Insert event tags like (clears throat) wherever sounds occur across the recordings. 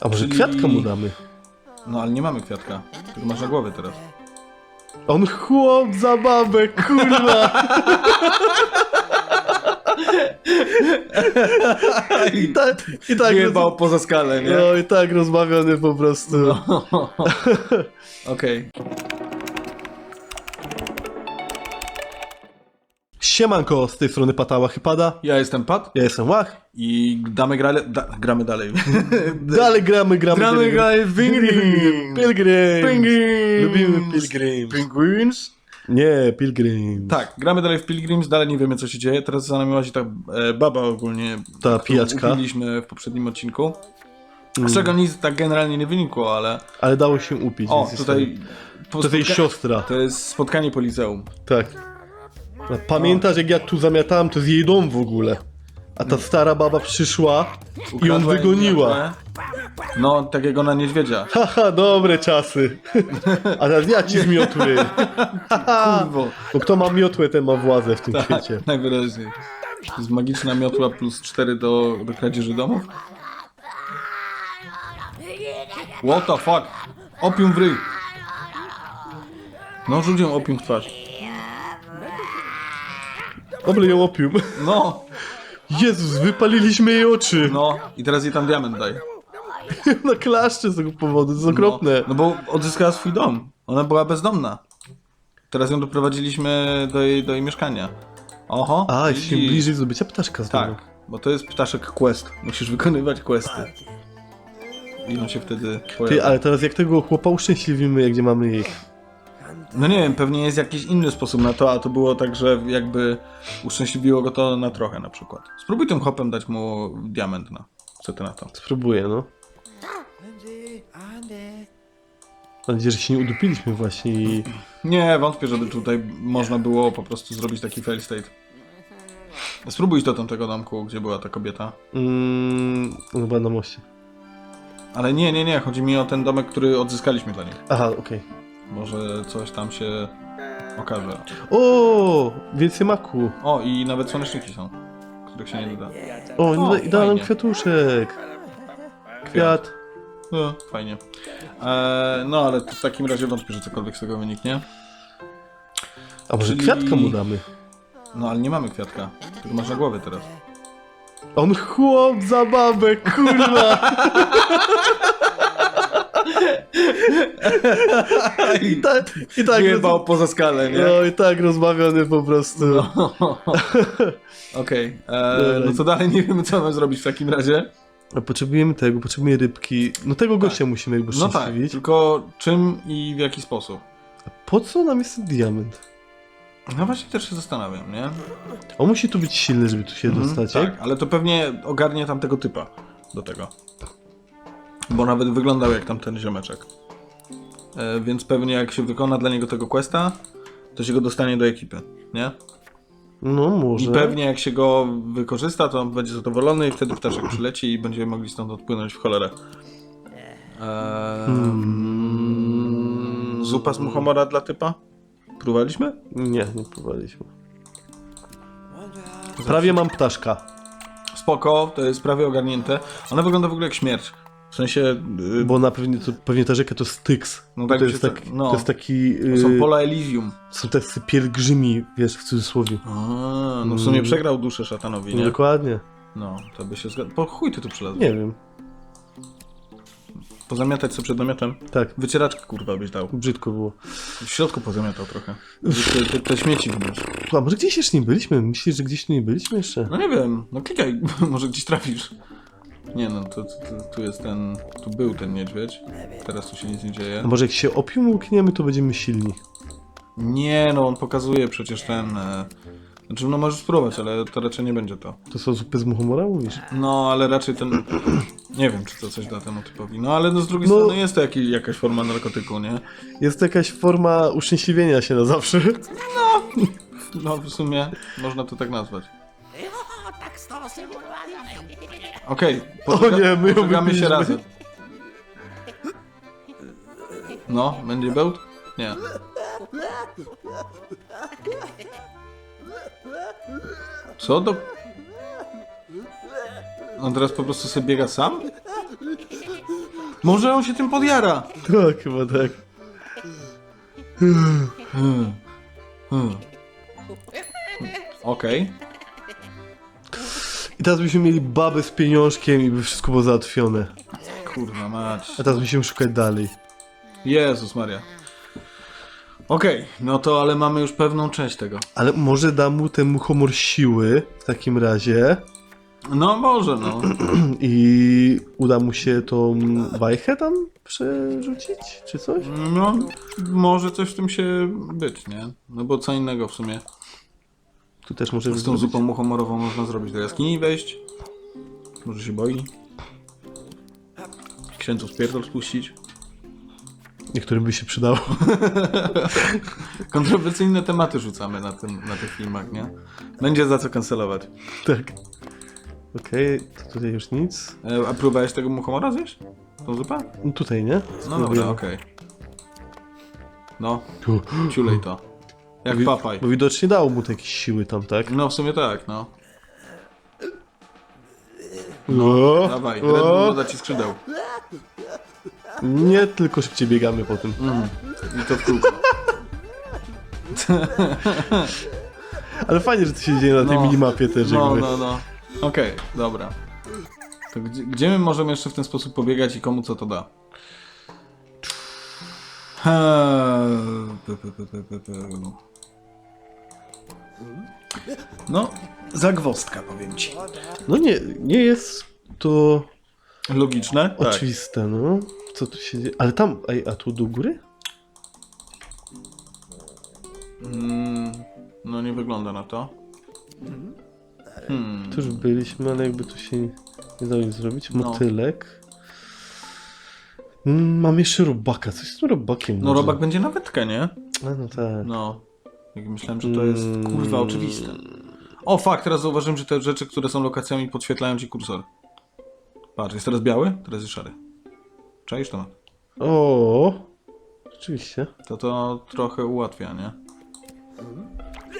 A może Czyli- kwiatka mu damy? No ale nie mamy kwiatka. Tylko masz na głowie teraz. On chłop za babę, kurwa! (laughs) I tak, i tak, Jebał poza skalę, nie? no, i tak rozbawiony po prostu. No. (laughs) Okej. Siemanko, z tej strony Patała Hypada. Ja jestem Pat Ja jestem Łach. i damy grale, da, gramy dalej. (laughs) Dalej gramy, gramy. Gramy gramy. dalej w Pilgrim. Pilgrim. Pilgrims. Lubimy Pilgrims. Penguins? Nie, Pilgrim. Tak, gramy dalej w Pilgrims, dalej nie wiemy co się dzieje. Teraz za nami łazi ta e, baba ogólnie. Ta którą pijaczka. Upiliśmy w poprzednim odcinku. Mm. Z czego nic tak generalnie nie wynikło, ale... Ale dało się upić. O, więc jest tutaj... To jest jej siostra. To jest spotkanie po liceum. Tak. Pamiętasz, jak ja tu zamiatałem, to z jej dom w ogóle. A ta stara baba przyszła i Ukradła wygoniła. No, takiego na niedźwiedzia. (laughs) Haha, dobre czasy. A teraz ja ci zmiotły. (laughs) Kurwo. Bo kto ma miotłę, ten ma władzę w tym Tak, świecie. najwyraźniej. To jest magiczna miotła plus 4 do, do kradzieży domów. What the fuck? Opium w ryj. No, rzuć ją opium w twarz. Oble ją opium. No, Jezus, wypaliliśmy jej oczy. no. I teraz jej tam diament daj. (laughs) Na klaszcze z tego powodu, to jest okropne. No, no bo odzyskała swój dom. Ona była bezdomna. Teraz ją doprowadziliśmy do jej, do jej mieszkania. Oho. A, widzisz? się bliżej zdobycia ptaszka znowu. Tak, bo to jest ptaszek quest. Musisz wykonywać questy. I on się wtedy pojawia. Ty, ale teraz jak tego chłopa uszczęśliwimy, jak gdzie mamy jej? No nie wiem, pewnie jest jakiś inny sposób na to, a to było tak, że jakby uszczęśliwiło go to na trochę na przykład. Spróbuj tym hopem dać mu diament na. Co ty na to? Spróbuję, no. Mam nadzieję, że się nie udupiliśmy właśnie i... Nie, wątpię, żeby tutaj można było po prostu zrobić taki fail state. Spróbuj do tamtego domku, gdzie była ta kobieta. Mm, chyba na moście. Ale nie, nie, nie, chodzi mi o ten domek, który odzyskaliśmy dla nich. Aha, okej. Może coś tam się okaże. O, więcej maku. O, i nawet słoneczniki są, których się nie doda. O, O, no, i da nam fajnie. kwiatuszek. Kwiat. No, fajnie. Eee, no, ale to w takim razie wątpię, że cokolwiek z tego wyniknie. A może Czyli- kwiatka mu damy? No, ale nie mamy kwiatka. Tylko masz na głowie teraz. On chłop za babę, kurwa. (laughs) I tak, i tak, Jebał poza skalę, nie? no, i tak rozbawiony po prostu. No. (laughs) Okej. Eee, No to dalej nie wiemy, co mamy zrobić w takim razie. A Potrzebujemy tego, potrzebujemy rybki. No tego gościa musimy jakby No tak, szczęśliwić. tylko czym i w jaki sposób? Po co nam jest ten diament? No właśnie też się zastanawiam, nie? On musi tu być silny, żeby tu się Mhm, dostać, tak, jak? ale to pewnie ogarnie tamtego typa do tego. Bo nawet wyglądał jak tamten ziomeczek. E, więc pewnie jak się wykona dla niego tego questa, to się go dostanie do ekipy, nie? No I może. pewnie jak się go wykorzysta, to on będzie zadowolony i wtedy ptaszek przyleci i będziemy mogli stąd odpłynąć w cholerę. Eee, Hmm. Zupa z muchomora dla typa? Próbowaliśmy? Nie, nie próbowaliśmy. Prawie mam ptaszka. Spoko, to jest prawie ogarnięte. Ona wygląda w ogóle jak śmierć. W sensie... Yy, Bo na pewnie, to, pewnie ta rzeka to Styx. No No tak to, jest tak, no. to jest taki. to Yy, są pola Elysium. są tacy pielgrzymi, wiesz, w cudzysłowie. A, no w sumie przegrał duszę szatanowi, No, nie? dokładnie. No, to by się zgadzało. Po chuj ty tu przylazł. Nie wiem. Pozamiatać sobie przed namiotem. Tak, Wycieraczkę kurwa byś dał. brzydko było. W środku pozamiatał trochę. Te, te, te śmieci wybierz. A może gdzieś jeszcze nie byliśmy? Myślisz, że gdzieś tu nie byliśmy jeszcze? No nie wiem, no klikaj, (laughs) może gdzieś trafisz. Nie no, to, to, to, tu jest ten, tu był ten niedźwiedź. Teraz tu się nic nie dzieje. A może jak się opium łykniemy, to będziemy silni. Nie no, on pokazuje przecież ten... E, znaczy no możesz spróbować, ale to raczej nie będzie to. To są zupy z muchomora, mówisz? No, ale raczej ten... (clears throat) Nie wiem, czy to coś da temu typowi. No, ale no, z drugiej No- strony jest to jaki, jakaś forma narkotyku, nie? Jest to jakaś forma uszczęśliwienia się na zawsze. No, (laughs) w sumie można to tak nazwać. Okej, O nie, my ją się razem. No, będzie bełt? Nie. Co do... On teraz po prostu sobie biega sam? Może on się tym podjara. Tak, chyba tak. Hmm. Hmm. Okej. I teraz byśmy mieli babę z pieniążkiem i by wszystko było załatwione. Kurwa mać. A teraz musimy szukać dalej. Jezus Maria. Okej, no to ale mamy już pewną część tego. Ale może da mu ten muchomor siły w takim razie No może, no. (clears throat) i uda mu się tą wajchę tam przerzucić, czy coś? No, może coś w tym się być, nie? No bo co innego w sumie. Tu też może Z tą zupą muchomorową można zrobić do jaskini wejść. Może się boi. Księdzu spierdol spuścić. Niektórym by się przydało. (laughs) Kontrowersyjne tematy rzucamy na, tym, na tych filmach, nie? Będzie za co kancelować. tak. Okej, to tutaj już nic. E, a próbowałeś tego muchomora zjeść? Tą zupę? No tutaj, nie? No dobra, okej. No, Tu. ciulej to. Jak Wi- papaj. Bo widocznie dało mu to jakieś siły tam, tak? No w sumie tak, no. O, Dawaj, o. Red Bull doda ci skrzydeł. Nie, tylko szybciej biegamy po tym. Mm. I to w kółko. (laughs) Ale fajnie, że to się dzieje na tej No. minimapie też No, jakby. no, no. Okej, dobra. To gdzie, gdzie my możemy jeszcze w ten sposób pobiegać i komu co to da? No, zagwostka powiem ci. No nie, nie jest to Logiczne? Tak. oczywiste, no. Co tu się dzieje? Ale tam, ej, a tu do góry? Mm, no nie wygląda na to. Hmm. Tu już byliśmy, ale jakby tu się nie dało nic zrobić. No. Motylek. Mm, Mam jeszcze robaka. Coś z tym robakiem No może? robak będzie na wędkę, nie? A, no tak. No. Jak myślałem, że to jest Mm. kurwa oczywiste. O fakt, teraz zauważyłem, że te rzeczy, które są lokacjami podświetlają ci kursor. Patrz, jest teraz biały, teraz jest szary. Czaisz to? O, rzeczywiście. To to trochę ułatwia, nie?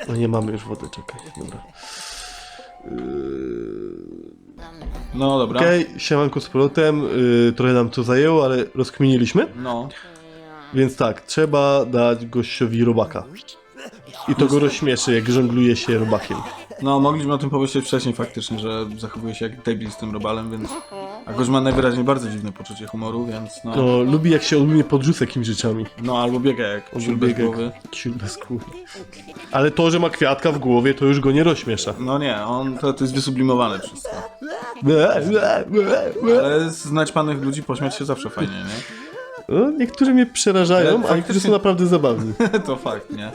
No nie mamy już wody, czekaj, dobra. No dobra. Okej, siemanko z powrotem. Yy, trochę nam to zajęło, ale rozkminiliśmy. No. Więc tak, trzeba dać gościowi robaka. I to go rozśmieszy, jak żongluje się robakiem. No, mogliśmy o tym pomyśleć wcześniej faktycznie, że zachowuje się jak debil z tym robalem, więc... A gość ma najwyraźniej bardzo dziwne poczucie humoru, więc no... No, lubi jak się ogólnie podrzuca jakimiś rzeczami. No, albo biega jak ciul bez głowy. Ciul bez głowy. Ale to, że ma kwiatka w głowie, to już go nie rozśmiesza. No nie, on to, to jest wysublimowane wszystko. Ale znać panych ludzi pośmiać się zawsze fajnie, nie? No, niektórzy mnie przerażają, Ale a niektórzy faktycznie- są naprawdę zabawni. (laughs) to fakt, nie?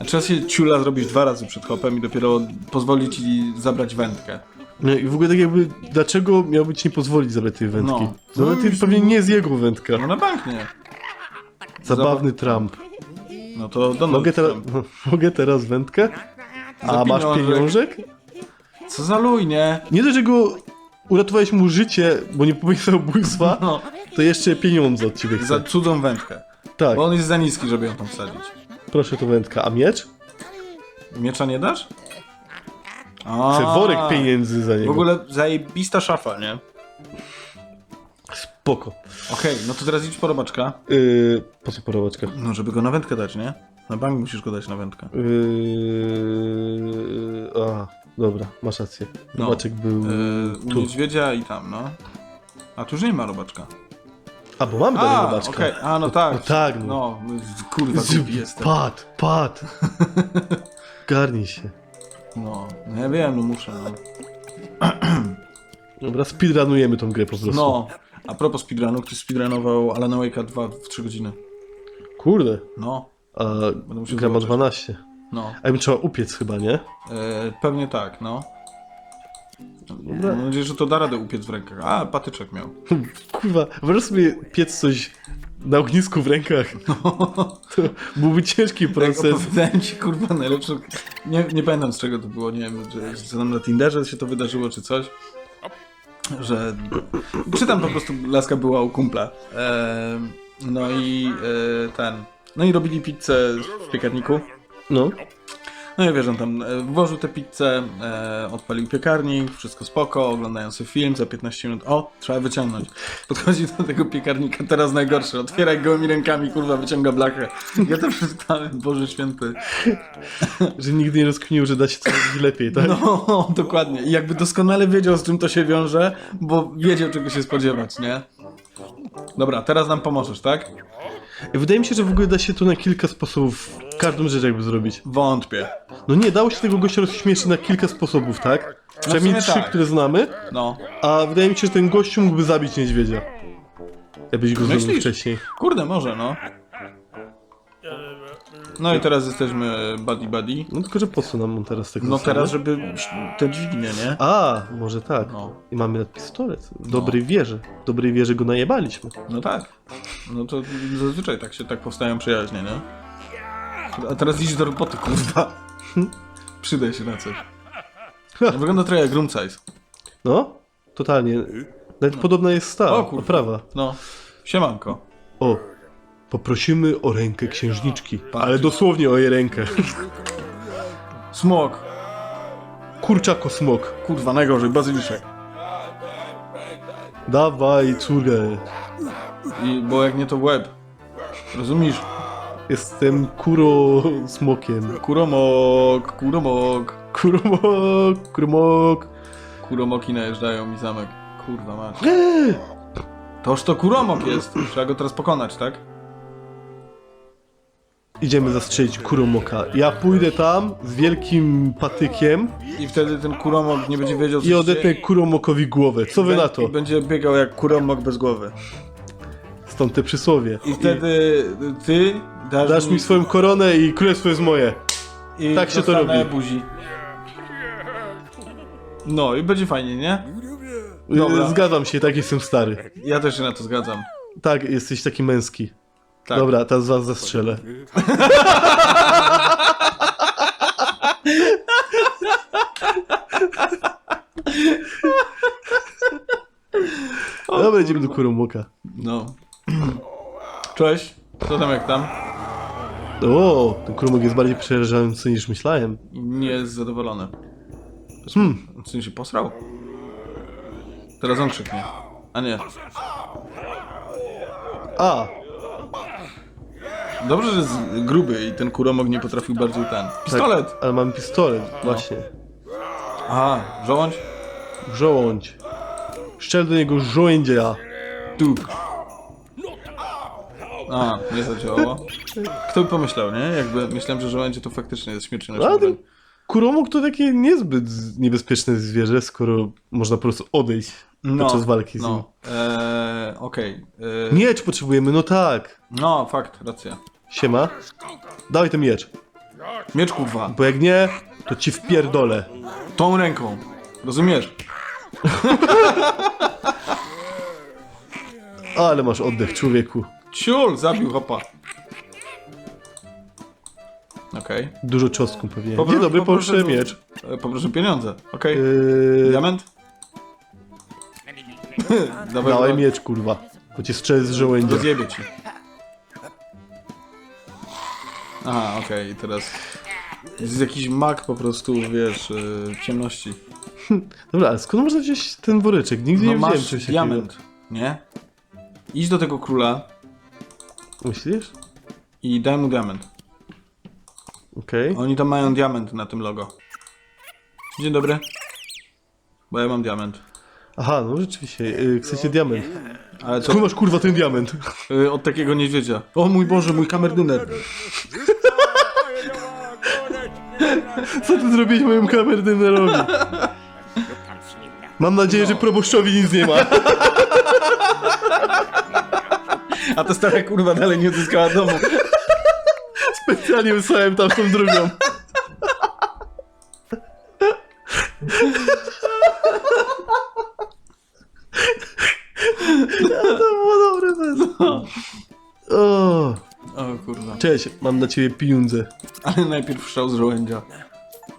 A Trzeba się ciula zrobić dwa razy przed hopem i dopiero pozwolić ci zabrać wędkę. No i w ogóle tak jakby, dlaczego miałby ci nie pozwolić zabrać tej wędki? No. No i- pewnie nie jest jego wędka. No na bank nie. Zabawny Trump. No to Donald Mogę, teraz, Trump. (laughs) mogę teraz wędkę? Za A masz pieniążek. Co za luj, nie? Nie dość, że go uratowałeś mu życie, bo nie popełnił samobójstwa, No, to jeszcze pieniądze od ciebie za chce. cudą wędkę. Tak, Bo on jest za niski, żeby ją tam wsadzić. proszę to wędka. A miecz? Miecza nie dasz? Chcę worek pieniędzy za W niego. ogóle zajebista szafa, nie? Spoko. Okej, no to teraz idź po robaczka. Yy, po co porowaczka? No, żeby go na wędkę dać, nie? Na bank musisz go dać na wędkę. Yy, a, dobra, masz rację. No. Robaczek był Yy, u tu. niedźwiedzia i tam, no. A tu już nie ma robaczka. A, bo mamy dalej A, robaczka. okej, a no tak. (laughs) no tak, no. No, kurwa, głupi jestem. Pad, pad. (laughs) Garnij się. No, no ja wiem, no muszę, no. (clears throat) Dobra, speedrunujemy tą grę po prostu. No, a propos speedrunu, ktoś speedrunował Alana Wake'a 2 w 3 godziny. Kurde. No, A musiał gra ma zobaczyć. 12. no. A im trzeba upiec chyba, nie? E, pewnie tak, no. Mam nadzieję, że to da radę upiec w rękach. A, patyczek miał. (laughs) Kurwa, wyobraź sobie piec coś na ognisku w rękach. (laughs) To byłby ciężki Jak proces. opowiadałem ci, kurwa, najlepszą... Nie, nie pamiętam z czego to było, nie wiem, że, że tam na Tinderze się to wydarzyło, czy coś. Że... Czytam po prostu, laska była u kumpla. E, no i e, ten... No i robili pizzę w piekarniku. No. No i wiesz, on tam e, włożył tę pizzę, e, odpalił piekarnik, wszystko spoko, oglądają sobie film za 15 minut. O, trzeba wyciągnąć. Podchodzi do tego piekarnika, teraz najgorsze. Otwiera gołymi rękami, kurwa, wyciąga blachę. Ja to przeczytałem, Boże Święty. Że nigdy nie rozkminił, że da się coś lepiej, tak? No, dokładnie. I jakby doskonale wiedział, z czym to się wiąże, bo wiedział, czego się spodziewać, nie? Dobra, teraz nam pomożesz, tak? Wydaje mi się, że w ogóle da się to na kilka sposobów, każdą rzecz jakby zrobić. Wątpię. No nie, dało się tego gościa rozśmieszyć na kilka sposobów, tak? Przynajmniej sumie trzy, tak. które znamy, No. a wydaje mi się, że ten gościu mógłby zabić niedźwiedzia. Jakbyś go zrobił Myślisz? wcześniej. Kurde, może, no. No i teraz jesteśmy buddy buddy. No tylko, że po co nam on teraz tego No teraz, żeby te dźwignie, nie? A, może tak. No. I mamy pistolet. W dobrej wierze. W dobrej wierze go najebaliśmy. No tak. No to zazwyczaj tak się tak powstają przyjaźnie, nie? A teraz idź do roboty, kurwa. (laughs) Przydaj się na coś. Wygląda trochę jak room size. No, totalnie. Nawet podobna jest stara, O kurwa. oprawa. No. Siemanko. O, poprosimy o rękę księżniczki. Ale dosłownie o jej rękę. (laughs) Smok. Kurczako smok. Kurwa, najgorzej, bazyliszek. Dawaj, córkę. I, bo jak nie to w łeb. Rozumiesz? Jestem kuro smokiem. Kuromok, kuromok. Kuromok, kuromok. Kuromoki najeżdżają mi zamek. Kurwa mać. Toż to kuromok jest. Trzeba go teraz pokonać, tak? Idziemy zastrzelić kuromoka. Ja pójdę tam z wielkim patykiem I wtedy ten kuromok nie będzie wiedział, co i się odetnę dzieje. kuromokowi głowę. Co wy na to? I będzie biegał jak kuromok bez głowy. Stąd te przysłowie. I wtedy ty dasz, Dasz mi swoją koronę i królestwo jest moje. i tak się to dostanę robi. buzi. No i będzie fajnie, nie? Dobra. Zgadzam się, tak jestem stary. Ja też się na to zgadzam. Tak, jesteś taki męski. Tak. Dobra, teraz was zastrzelę. Dobra, idziemy do Kuromoka. No. Cześć. Co tam jak tam? O, ten Kuromok jest bardziej przerażający niż myślałem. Nie jest zadowolony. Hmm, W sensie posrał? Teraz on krzyknie. A nie. a, Dobrze, że jest gruby i ten kuromok nie potrafił bardziej ten. Pistolet! Tak, ale mam pistolet, właśnie. Aha, żołądź? Żołądź. Szczel do niego żołędzia. Tu. A, nie zadziałało. Kto by pomyślał, nie? Jakby myślałem, że żołędzie to faktycznie jest śmiertelne. A ten Kuromok to takie niezbyt niebezpieczne zwierzę, skoro można po prostu odejść podczas walki z nim. No, eee, okej. Eee, Miecz potrzebujemy, no tak. No, fakt, racja. Siema. Dawaj ten miecz, Miecz kurwa. bo jak nie, to ci wpierdolę. Tą ręką. Rozumiesz? (laughs) Ale masz oddech, człowieku. Ciul, zabił hopa. Okej. Dużo czosnku pewnie. Popro- Dzień dobry, poproszę poproszę miecz. E, Poproszę pieniądze. Okej. Yy, Diament? Dawaj, dawaj miecz, kurwa. Bo cię strzelę z żołędzia. Rozjebie ci. Aha, okej, i teraz... Jest jakiś mak po prostu, wiesz, yy, ciemności. (laughs) Dobra, ale skąd można wziąć ten woreczek? Nigdy No nie wziąłem masz czegoś diament, nie? Idź do tego króla takiego. Myślisz? i daj mu diament. Okej. Oni tam mają diament na tym logo. Dzień dobry. Bo ja mam diament. Aha, no rzeczywiście. Yy, chcecie diament. Ale co? Skąd masz kurwa ten diament? Yy, od takiego niedźwiedzia. O mój Boże, mój kamerdyner. Co ty zrobiłeś mojemu kamerdynerowi? Mam nadzieję, że proboszczowi nic nie ma. A ta stara kurwa dalej nie odzyskała domu. Specjalnie wysłałem tam tą drugą. O, O kurwa. cześć, mam na ciebie pieniądze. Ale najpierw strzał z żołędzia.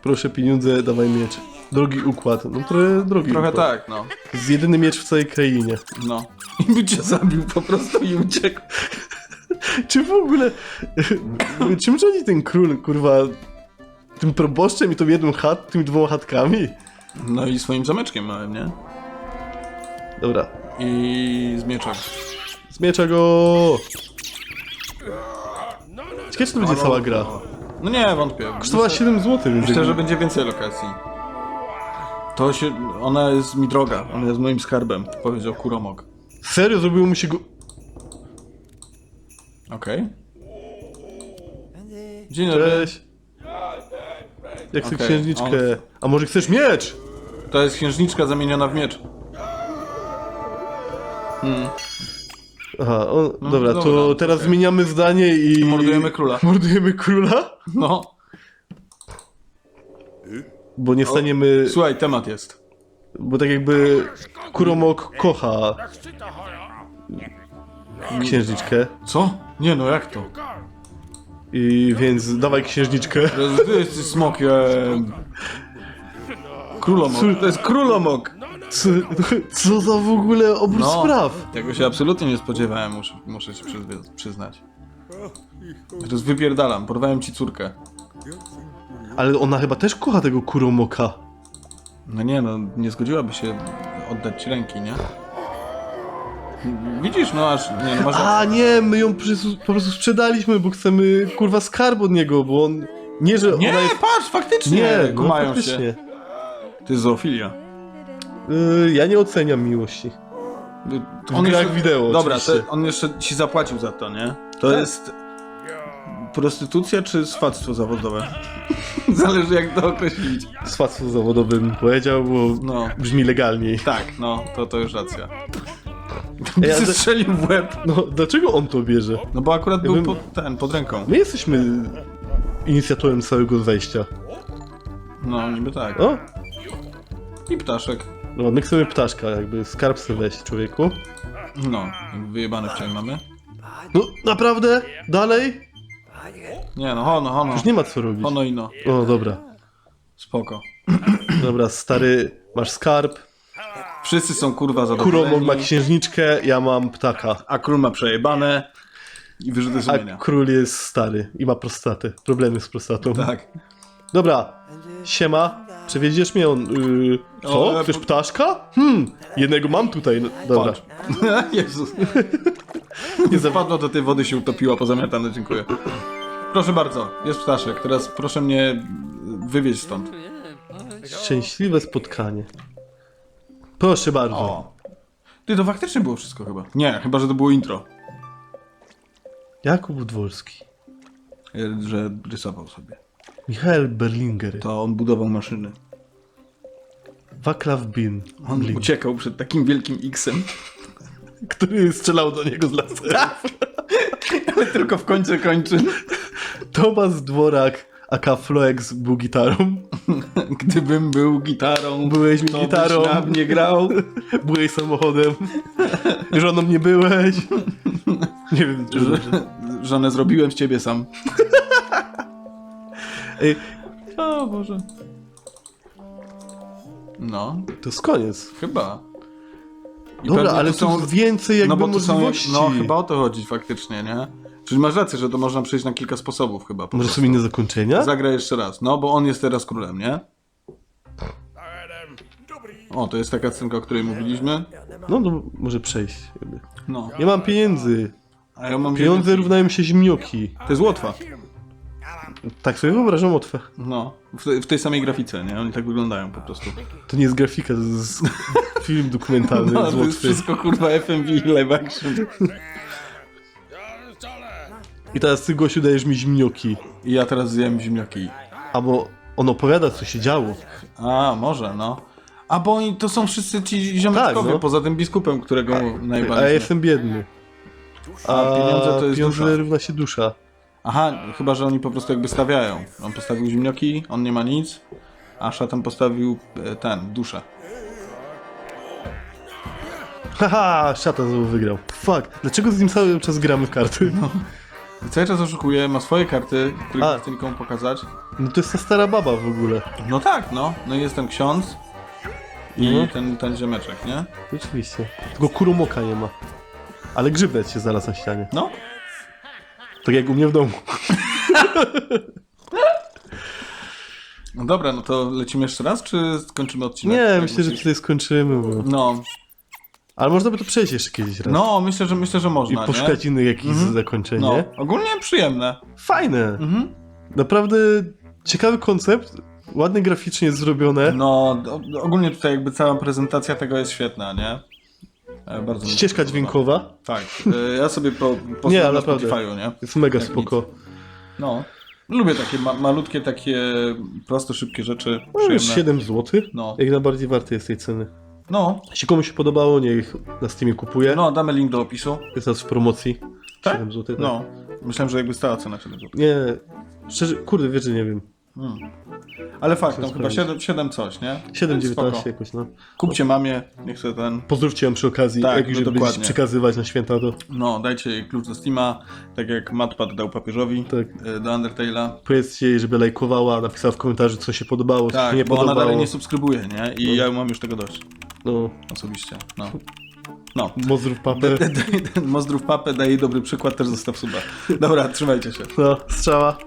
Proszę pieniądze, dawaj miecz. Drogi układ. No trochę drogi Trochę układ. tak, no. Z jedyny miecz w całej krainie. No. I by cię zabił po prostu i uciekł. (laughs) Czy w ogóle... (laughs) Czym rządzi ten król, kurwa... tym proboszczem i tą jedną chat, tymi dwoma chatkami? No i swoim zameczkiem małym, nie? Dobra, I z mieczem. Zmiecza go! Ciekawe, czy to będzie cała gra. No nie, wątpię. Kosztowała Myślę- 7 zł, więc Myślę, że będzie więcej lokacji. To się... Ona jest mi droga. Ona jest moim skarbem, powiedział Kuromok. Serio, zrobiło mu się go... Okej. Dzień dobry. Cześć. Jak chcę Okej, księżniczkę. A może chcesz miecz? To jest księżniczka zamieniona w miecz. Aha, on, dobra, No, dobra, to teraz okej. zmieniamy zdanie i... Mordujemy króla. (laughs) Mordujemy króla? No. Bo nie staniemy... Słuchaj, temat jest. Bo tak jakby Kuromok kocha księżniczkę. Co? Nie no, jak to? I więc dawaj księżniczkę. To ty jesteś smokiem. (laughs) Królomok. To jest królomok. Co, co za w ogóle obrót No. spraw? Tego się absolutnie nie spodziewałem, muszę, muszę ci przyzwy- przyznać. Teraz wypierdalam, porwałem ci córkę. Ale ona chyba też kocha tego Kuromoka. No nie no, nie zgodziłaby się oddać ci ręki, nie? Widzisz, no aż, nie no masz... A nie, my ją po prostu, po prostu sprzedaliśmy, bo chcemy kurwa skarb od niego, bo on... Nie, że Nie, ona jest... patrz, faktycznie! Nie, no kumają faktycznie. się. To jest zoofilia. Y, ja nie oceniam miłości. W grach wideo Dobra, to on jeszcze ci zapłacił za to, nie? To Tak. jest prostytucja czy swadztwo zawodowe? (laughs) Zależy jak to określić. Swactwo zawodowym powiedział, bo No. brzmi legalniej. Tak, no, to, to już racja. Ej, ale- Strzelił w łeb. No, dlaczego on to bierze? No bo akurat był bym- pod, ten, pod ręką. My jesteśmy inicjatorem całego zejścia. No, niby tak. O, I ptaszek. No, my chcemy ptaszka, jakby skarb sobie weź, człowieku. No, wyjebane wczoraj mamy. No, naprawdę? Dalej? Nie no, hono, hono. Już nie ma co robić. Hono i no. O, dobra. Spoko. Dobra, stary, masz skarb. Wszyscy są kurwa Kuromok zadowoleni. ma księżniczkę, ja mam ptaka. A król ma przejebane. I wyrzuty A sumienia. król jest stary i ma prostatę. Problemy z prostatą. Tak. Dobra, siema. Przewieziesz mnie on. Yy, co? O, Chcesz po- ptaszka? Hmm, jednego mam tutaj. No, Dobra. Patrz. (laughs) Jezus. Nie zapadło do tej wody się utopiła, pozamiatane, dziękuję. Proszę bardzo, jest ptaszek. Teraz proszę mnie wywieźć stąd. Szczęśliwe spotkanie. Proszę bardzo. O. Ty, to faktycznie było wszystko chyba. Nie, chyba, że to było intro. Jakub Dworski. E, Że rysował sobie. Michael Berlinger. To on budował maszyny. Waclaw Bin. On uciekał przed takim wielkim X-em. który strzelał do niego z lasera. (laughs) Ale tylko w końcu kończy. Tomasz Dworak, aka Floex był gitarą. (laughs) Gdybym był gitarą, Byłeś mi to gitarą. byś na mnie grał. (laughs) Byłeś samochodem. Żoną nie byłeś. Nie wiem, żonę zrobiłem z ciebie sam. Ej, O Boże. No, to jest koniec. chyba. I Dobra, pewnie ale tu jest więcej jakby no bo tu są, możliwości. no chyba o to chodzi faktycznie, nie? Czyli masz rację, że to można przejść na kilka sposobów chyba. po Może prostu. są inne zakończenia? Zagraj jeszcze raz. No, bo on jest teraz królem, nie? O, to jest taka scenka, o której mówiliśmy. No, no może przejść. jakby. No. Nie mam pieniędzy. A ja mam Pieniądze równają się zimnioki. To jest Łotwa. Tak sobie wyobrażam łatwe. No. W, te- w tej samej grafice, nie? Oni tak wyglądają po prostu. To nie jest grafika, to jest (laughs) film dokumentalny No, z to jest Łotwy. wszystko kurwa FMV live action. I teraz ty, Gosiu, dajesz mi zimnioki. I ja teraz zjem ziemniaki. Albo on opowiada, co się działo. A, może, no. A bo oni to są wszyscy ci ziomeczkowie, Tak, no. poza tym biskupem, którego A najbardziej. ja jestem biedny. A pieniądze to jest pieniądze dusza. równa się dusza. Aha, chyba, że oni po prostu jakby stawiają. On postawił ziemnioki, on nie ma nic, a szatan postawił e, ten, duszę. Haha, szatan znowu wygrał. Fuck, dlaczego z nim cały czas gramy w karty? No, I cały czas oszukuje, ma swoje karty, które A. nie chce nikomu pokazać. no to jest ta stara baba w ogóle. No tak, no. No i jest ten ksiądz i Mhm. ten, ten ziomeczek, nie? Rzeczywiście. Tylko kuromoka nie ma. Ale grzybet się znalazł na ścianie. No. Tak jak u mnie w domu. No dobra, no to lecimy jeszcze raz, czy skończymy odcinek? Nie, Jak myślę, że myślisz? tutaj skończymy, bo... No, Ale można by to przejść jeszcze kiedyś raz. no myślę, że myślę, że I można, poszukać innych jakichś Mhm. nie? No, nie? ogólnie przyjemne. Fajne. Mhm. Naprawdę ciekawy koncept, ładnie graficznie zrobione. No, o- ogólnie tutaj jakby cała prezentacja tego jest świetna, nie? E, Bardzo mi się Ścieżka podoba. dźwiękowa Tak, e, ja sobie po, po Nie, na naprawdę. Spotify'u, nie? jest mega Jak spoko. No, lubię takie ma malutkie, takie proste, szybkie rzeczy, No, przyjemne. 7 zł. No. Jak najbardziej warte jest tej ceny. No, Jeśli komuś się podobało, niech na Steamie kupuje. no, damy link do opisu. Jest teraz w promocji. Tak? 7 zł. Tak. No, myślałem, że jakby stała cena 7 zł. Nie, szczerze, kurde, wiesz, że nie wiem. Hmm. Ale fakt, tam chyba sprawdzić. 7, 7 coś, nie? 7,19 Spoko. jakoś, no. Kupcie mamie, niech sobie ten... Pozdrówcie ją przy okazji, Tak, jak już no będziecie przekazywać na święta, to No, dajcie jej klucz do Steama, tak jak Matpad dał papieżowi tak. e, do Undertale'a. Powiedzcie jej, żeby lajkowała, napisała w komentarzu, co się podobało, co się Tak, nie bo ona podobało. dalej nie subskrybuje, nie? I ja mam już tego dość, No, osobiście. No. No. Mozdrów papę. (laughs) Mozdrów papę daje jej dobry przykład, też zostaw suba. Dobra, trzymajcie się. No, strzała.